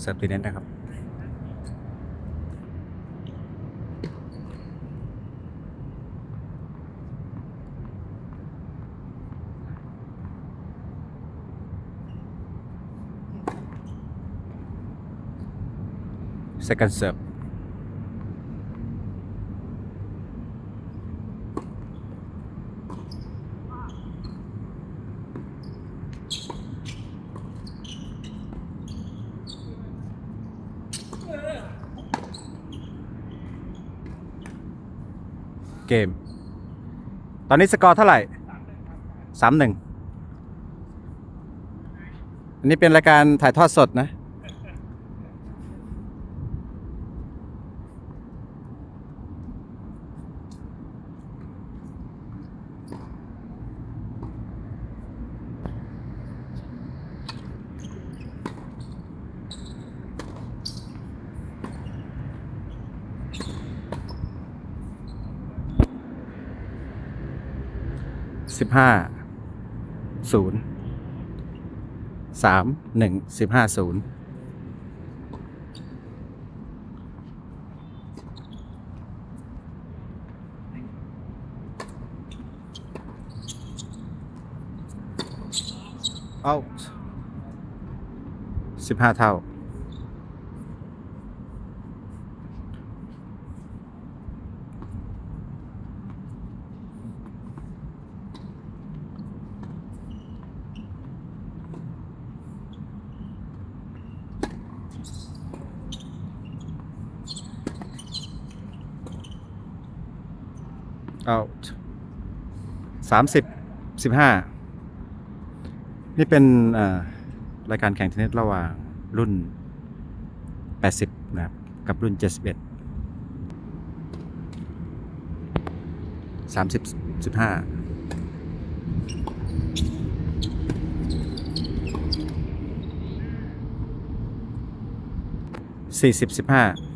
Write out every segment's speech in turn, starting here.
เสิร์ฟตีเน็ตนะครับ second serve เกม ตอนนี้สกอร์เท่าไหร่สามหนึ่งอันนี้เป็นรายการถ่ายทอดสดนะ สิบห้าศูนย์สามหนึ่งสิบห้าศูนย์เอาสิบห้าเท่า เอาสามสิบสิบห้านี่เป็นรายการแข่งเทนนิสระหว่างรุ่น 80 นะครับ กับรุ่น 71 30 15 40 15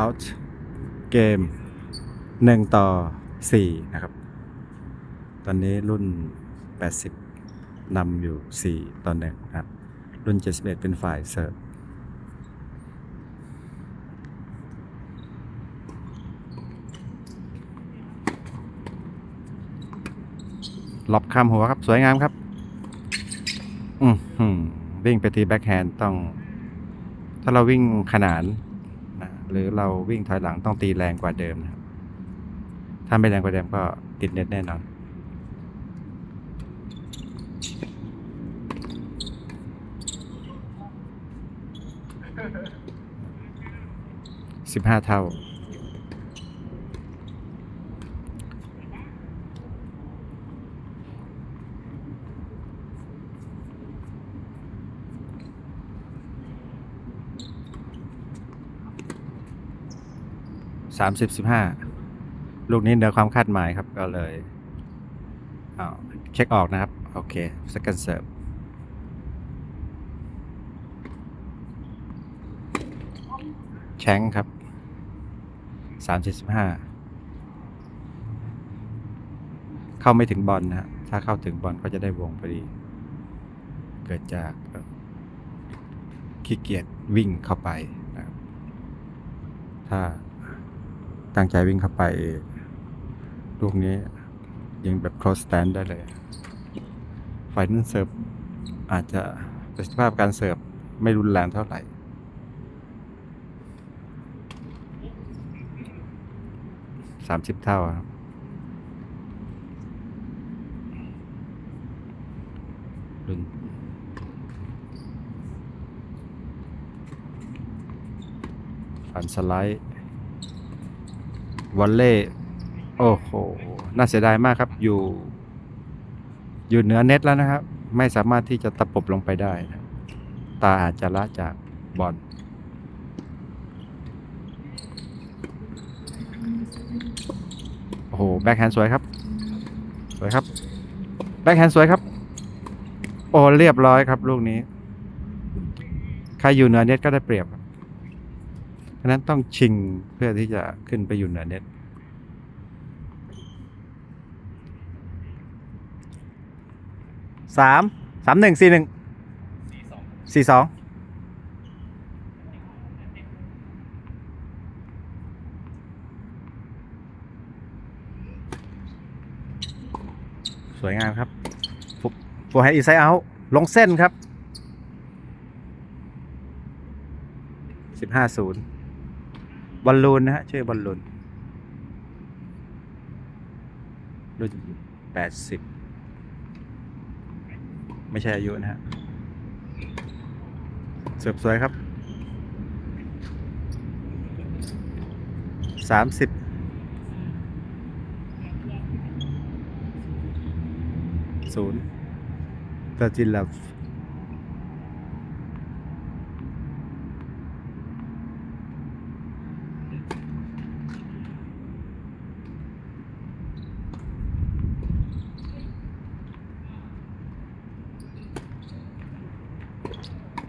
out เกมหนึ่งต่อสี่นะครับ ตอนนี้รุ่น 80นำอยู่ 4 ต่อหนึ่งนะครับ รุ่น 71 เป็นฝ่ายเสิร์ฟล็อบข้ามหัวครับ สวยงามครับ อืมวิ่งไปตีแบ็คแฮนด์ต้อง ถ้าเราวิ่งขนาน หรือเราวิ่งถอยหลังต้องตีแรงกว่าเดิมนะครับ ถ้าไม่แรงกว่าเดิมก็ติดเน็ตแน่นอน สิบห้าเท่า สามสิบสิบห้าลูกนี้เหนือความคาดหมายครับก็เลยเอาเช็คออกนะครับ โอเค second serve แชงครับสามสิบสิบห้าเข้าไม่ถึงบอลนะฮะถ้าเข้าถึงบอลก็จะได้วงพอดี เกิดจากขี้เกียจวิ่งเข้าไปนะครับถ้า ตั้งใจวิ่งเข้าไปลูกนี้ ยิงแบบ close stand ได้เลย ฝ่ายนั้นเสิร์ฟอาจจะประสิทธิภาพการเสิร์ฟไม่รุนแรงเท่าไหร่ สามสิบเท่าครับรุ่นฝันสไลด์ วอลเล่โอ้โห น่าเสียดายมากครับ อยู่ อยู่เหนือเน็ตแล้วนะครับ ไม่สามารถที่จะตะปบลงไปได้นะตาอาจจะละจากบอลโอ้โห แบ็คแฮนด์สวยครับ สวยครับ แบ็คแฮนด์สวยครับ โอ้ เรียบร้อยครับ ลูกนี้ ใครอยู่เหนือเน็ตก็ได้เปรียบครับ ฉะนั้นต้องชิงเพื่อที่จะขึ้นไปอยู่เหนือเน็ตสามสามหนึ่งสี่หนึ่งสี่สองสวยงามครับฟร์แฮนด์อินไซเอาลงเส้นครับสิบห้าศูนย์ บอลลูนนะฮะชื่อบอลลูนรุ่นแปดสิบไม่ใช่อายุนะฮะเสิร์ฟสวยครับสามสิบศูนย์ตาจินลับ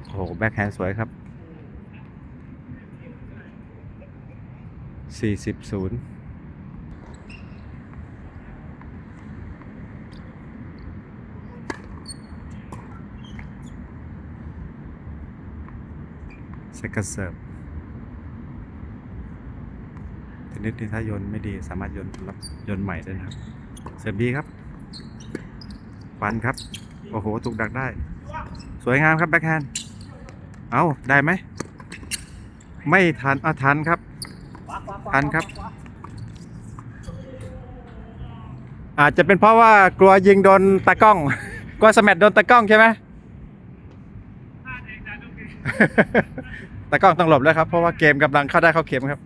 โอ้โห แบ็คแฮนด์สวยครับสี่สิบศูนย์เซคันเซิร์ฟทีนี้ถ้าโยนไม่ดีสามารถโยนรับโยนใหม่ได้นะครับ เสิร์ฟดีครับ ฟันครับ โอ้โห ถูกดักได้ สวยงามครับแบ็คแฮนด์เอาได้ไหม ไม่ทันอะทันครับ ทันครับ อาจจะเป็นเพราะว่ากลัวยิงโดนตากล้อง กลัวสแมทโดนตากล้องใช่ไหมตากล้องต้องหลบแล้วครับ เพราะว่าเกมกำลังเข้าได้เข้าเข็มครับ